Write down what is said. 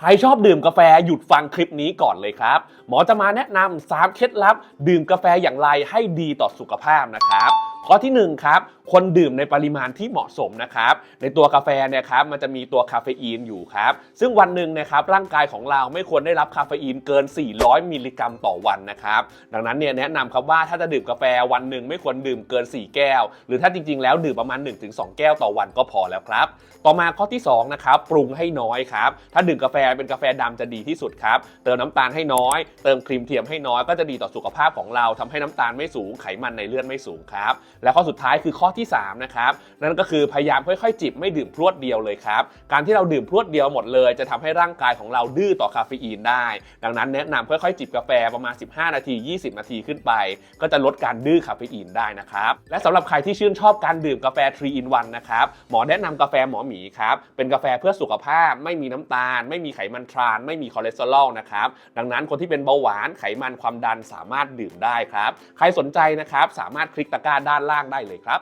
ใครชอบดื่มกาแฟหยุดฟังคลิปนี้ก่อนเลยครับ หมอจะมาแนะนำ3เคล็ดลับ ดื่มกาแฟอย่างไรให้ดีต่อสุขภาพนะครับ ข้อที่หนึ่งครับ คนดื่มในปริมาณที่เหมาะสมนะครับ ในตัวกาแฟเนี่ยครับมันจะมีตัวคาเฟอีนอยู่ครับ ซึ่งวันหนึ่งนะครับร่างกายของเราไม่ควรได้รับคาเฟอีนเกิน 400 มิลลิกรัมต่อวันนะครับ ดังนั้นเนี่ยแนะนำครับว่าถ้าจะดื่มกาแฟวันหนึ่งไม่ควรดื่มเกิน 4 แก้ว หรือถ้าจริง ๆ แล้วดื่มประมาณ 1-2 แก้วต่อวันก็พอแล้วครับ ต่อมาข้อที่2นะครับปรุงให้น้อยครับ ถ้าดื่มกาแฟเป็นกาแฟดำจะดีที่สุดครับ เติมน้ำตาลให้น้อย เติมครีมเทียมให้น้อยก็จะดีต่อสุขภาพของเราทำให้น้ำตาลไม่สูงไขมันในเลือดไม่สูงครับและข้อสุดท้ายคือข้อที่3นะครับนั่นก็คือพยายามค่อยๆ จิบไม่ดื่มพรวดเดียวเลยครับการที่เราดื่มพรวดเดียวหมดเลย จะทำให้ร่างกายของเราดื้อต่อคาเฟอีนได้ ดังนั้นแนะนำค่อยๆ จิบกาแฟประมาณ 15 นาที 20 นาทีขึ้นไป ก็จะลดการดื้อคาเฟอีนได้นะครับและสำหรับใครที่ชื่นชอบการดื่มกาแฟ3 in 1นะครับหมอแนะนำกาแฟหมอหมีครับเป็นกาแฟเพื่อสุขภาพไม่มีน้ำตาล ไม่มีไขมันทรานไม่มีคอเลสเตอรอลนะครับดังนั้นคนที่เป็นเบาหวานไขมันความดันสามารถดื่มได้ครับใครสนใจนะครับสามารถคลิกตะกร้าด้านล่างได้เลยครับ